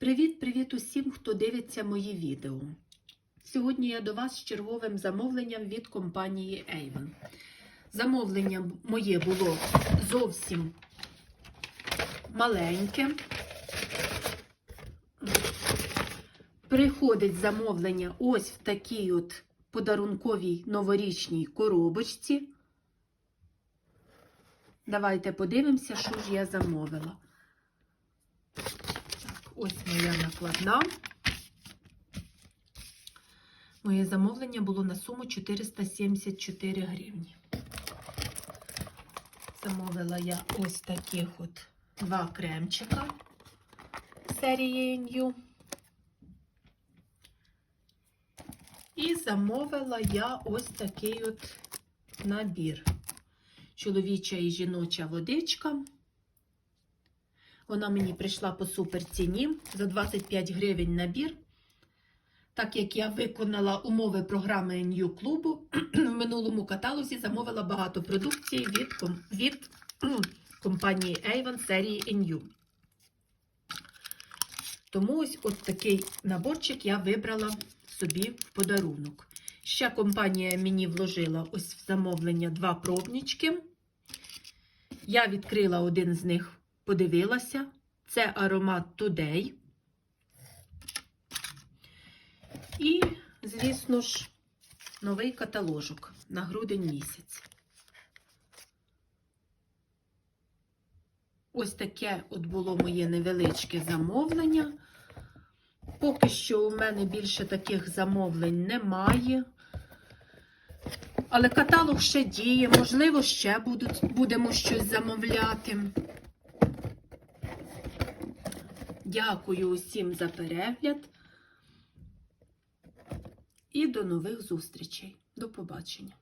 Привіт-привіт усім, хто дивиться мої відео. Сьогодні я до вас з черговим замовленням від компанії Avon. Замовлення моє було зовсім маленьке. Приходить замовлення ось в такій от подарунковій новорічній коробочці. Давайте подивимося, що ж я замовила. Ось моя накладна. Моє замовлення було на суму 474 гривні. Замовила я ось таких от два кремчика серії New. І замовила я ось такий от набір. Чоловіча і жіноча водичка. Вона мені прийшла по супер ціні за 25 гривень набір. Так як я виконала умови програми New клубу, в минулому каталозі замовила багато продукції від, від компанії Avon серії New. Тому ось от такий наборчик я вибрала собі в подарунок. Ще компанія мені вложила ось в замовлення два пробнички. Я відкрила один з них, подивилася. Це аромат Today. І, звісно ж, новий каталожок на грудень місяць. Ось таке от було моє невеличке замовлення. Поки що у мене більше таких замовлень немає. Але каталог ще діє, можливо, ще будуть, будемо щось замовляти. Дякую усім за перегляд. І до нових зустрічей. До побачення.